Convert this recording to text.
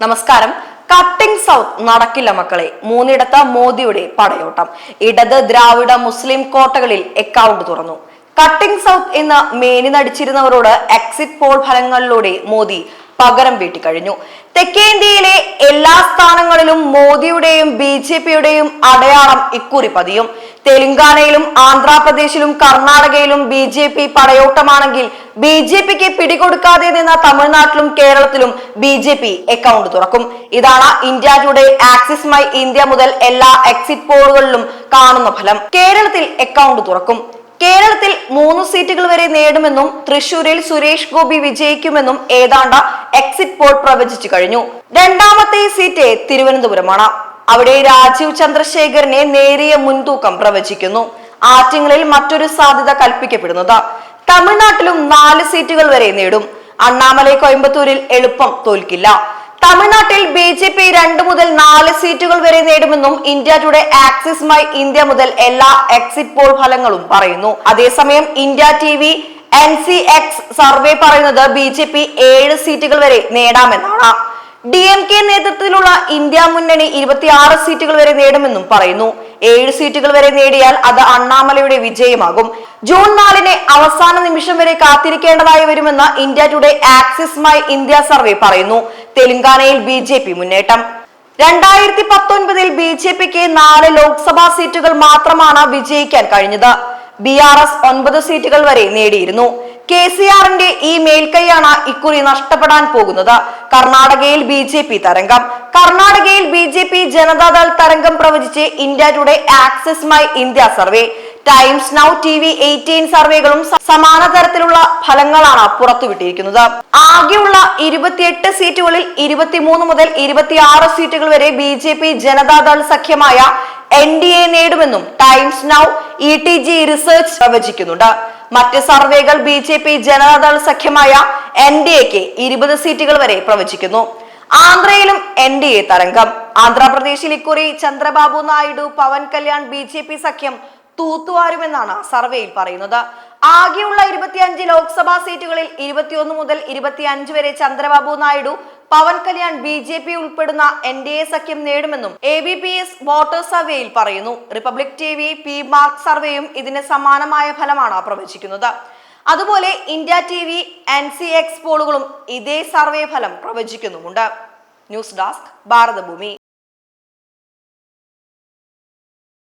നമസ്കാരം. Cutting south നടക്കില്ല മക്കളെ. മൂന്നിടത്ത് മോദിയുടെ പടയോട്ടം. ഇടത് ദ്രാവിഡ മുസ്ലിം കോട്ടകളിൽ അക്കൗണ്ട് തുറന്നു. കട്ടിംഗ് സൗത്ത് എന്ന് മേനി നടിച്ചിരുന്നവരോട് എക്സിറ്റ് പോൾ ഫലങ്ങളിലൂടെ മോദി പകരം വീട്ടിക്കഴിഞ്ഞു. തെക്കേന്ത്യയിലെ എല്ലാ സ്ഥാനങ്ങളിലും മോദിയുടെയും ബി ജെ പിയുടെയും അടയാളം ഇക്കുറി പതിയും. തെലങ്കാനയിലും ആന്ധ്രാപ്രദേശിലും കർണാടകയിലും ബി ജെ പി പടയോട്ടമാണെങ്കിൽ ബി ജെ പിക്ക് പിടികൊടുക്കാതെ നിന്ന തമിഴ്നാട്ടിലും കേരളത്തിലും ബി ജെ പി അക്കൗണ്ട് തുറക്കും. ഇതാണ് India Today Axis My India മുതൽ എല്ലാ എക്സിറ്റ് പോളുകളിലും കാണുന്ന ഫലം. കേരളത്തിൽ അക്കൗണ്ട് തുറക്കും. കേരളത്തിൽ മൂന്ന് സീറ്റുകൾ വരെ നേടുമെന്നും തൃശൂരിൽ സുരേഷ് ഗോപി വിജയിക്കുമെന്നും ഏതാണ്ട് എക്സിറ്റ് പോൾ പ്രവചിച്ചു കഴിഞ്ഞു. രണ്ടാമത്തെ സീറ്റ് തിരുവനന്തപുരമാണ്. അവിടെ രാജീവ് ചന്ദ്രശേഖരനെ നേരിയ മുൻതൂക്കം പ്രവചിക്കുന്നു. ആറ്റിങ്ങളിൽ മറ്റൊരു സാധ്യത കൽപ്പിക്കപ്പെടുന്നത്. തമിഴ്നാട്ടിലും നാല് സീറ്റുകൾ വരെ നേടും. അണ്ണാമലൈ കോയമ്പത്തൂരിൽ എളുപ്പം തോൽക്കില്ല. തമിഴ്നാട്ടിൽ ബി ജെ പി രണ്ടു മുതൽ നാല് സീറ്റുകൾ വരെ നേടുമെന്നും India Today Axis My India മുതൽ എല്ലാ എക്സിറ്റ് പോൾ ഫലങ്ങളും പറയുന്നു. അതേസമയം India T V N C X survey പറയുന്നത് ബി ജെ പി ഏഴ് സീറ്റുകൾ വരെ നേടാമെന്നാണ്. ഡി എം കെ നേതൃത്വത്തിലുള്ള ഇന്ത്യ മുന്നണി ഇരുപത്തിയാറ് സീറ്റുകൾ വരെ നേടുമെന്നും പറയുന്നു. ഏഴ് സീറ്റുകൾ വരെ നേടിയാൽ അത് അണ്ണാമലയുടെ വിജയമാകും. ജൂൺ നാലിന് അവസാന നിമിഷം വരെ കാത്തിരിക്കേണ്ടതായി വരുമെന്ന് India Today Axis My India survey പറയുന്നു. തെലങ്കാനയിൽ ബി ജെ പി മുന്നേറ്റം. രണ്ടായിരത്തി പത്തൊൻപതിൽ ബി ജെ പിക്ക് നാല് ലോക്സഭാ സീറ്റുകൾ മാത്രമാണ് വിജയിക്കാൻ കഴിഞ്ഞത്. ബി ആർ എസ് ഒൻപത് സീറ്റുകൾ വരെ നേടിയിരുന്നു. കെ സി ആറിന്റെ ഈ മേൽക്കൈയാണ് ഇക്കുറി നഷ്ടപ്പെടാൻ പോകുന്നത്. കർണാടകയിൽ ബി ജെ പി തരംഗം. കർണാടകയിൽ ബി ജെ പി ജനതാദൾ തരംഗം പ്രവചിച്ച് India Today Axis My India survey. Times Now T V eighteen സർവേകളും സമാന തരത്തിലുള്ള ഫലങ്ങളാണ് പുറത്തുവിട്ടിരിക്കുന്നത്. ആകെയുള്ള ഇരുപത്തിയെട്ട് സീറ്റുകളിൽ ഇരുപത്തിമൂന്ന് മുതൽ ഇരുപത്തിയാറ് സീറ്റുകൾ വരെ ബി ജെ പി ജനതാദൾ സഖ്യമായ N D A നേടുമെന്നും Times Now E T G research പ്രവചിക്കുന്നുണ്ട് മറ്റ് സർവേകൾ ബി ജെ പി ജനതാദൾ സഖ്യമായ എൻ ഡി എക്ക് ഇരുപത് സീറ്റുകൾ വരെ പ്രവചിക്കുന്നു. ആന്ധ്രയിലും എൻ ഡി എ തരംഗം. ആന്ധ്രാപ്രദേശിൽ ഇക്കുറി Chandrababu Naidu Pawan Kalyan B J P സഖ്യം തൂത്തുവാരുമെന്നാണ് സർവേയിൽ പറയുന്നത്. ആകെയുള്ള ഇരുപത്തിയഞ്ച് ലോക്സഭാ സീറ്റുകളിൽ ഇരുപത്തിയൊന്ന് മുതൽ ഇരുപത്തിയഞ്ച് വരെ Chandrababu Naidu Pawan Kalyan B J P ഉൾപ്പെടുന്ന എൻ ഡി എ സഖ്യം നേടുമെന്നും A B P S voters survey പറയുന്നു. Republic T V P mark സർവേയും ഇതിന് സമാനമായ ഫലമാണ് പ്രവചിക്കുന്നത്. അതുപോലെ India T V N C X പോളുകളും ഇതേ സർവേ ഫലം പ്രവചിക്കുന്നുമുണ്ട്. News desk Bharathabhoomi.